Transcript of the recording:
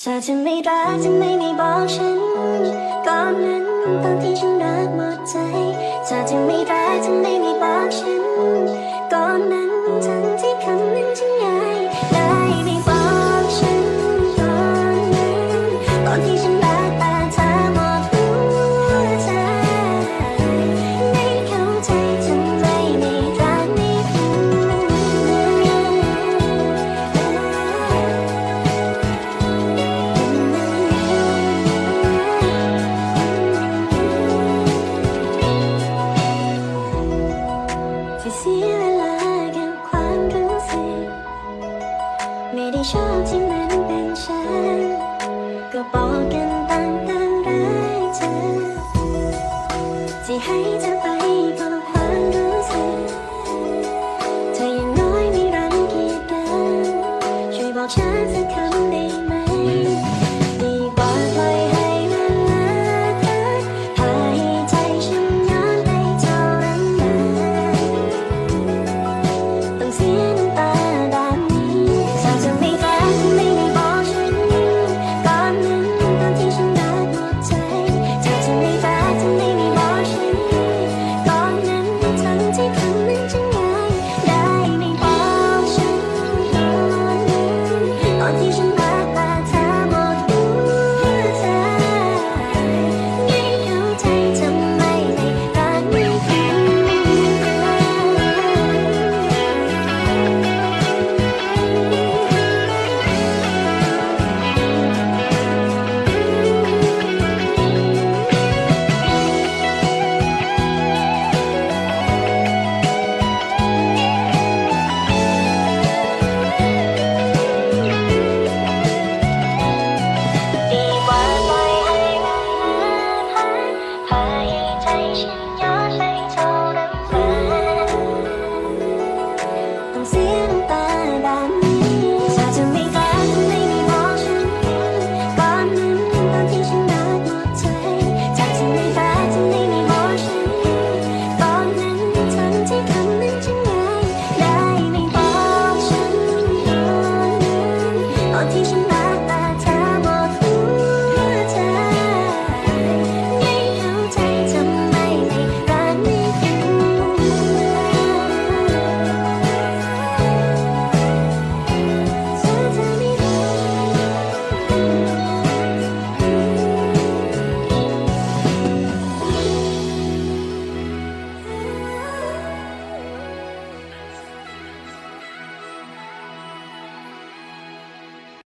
เธอจะไม่รักจะไม่ไม่บอกฉันก่อนนั้นตอนที่ฉันรักหมดใจเธอจะไม่รักจะไม่ไม่บอกฉันก่อนนั้นทั้งที่คำนั้นฉันใหญ่ได้ไม่บอกฉันก่อนนั้นตอนที่ฉันรัก ชอบที่มันเป็นฉัน ก็บอกกันต่างๆรักที่ให้เธ Nation.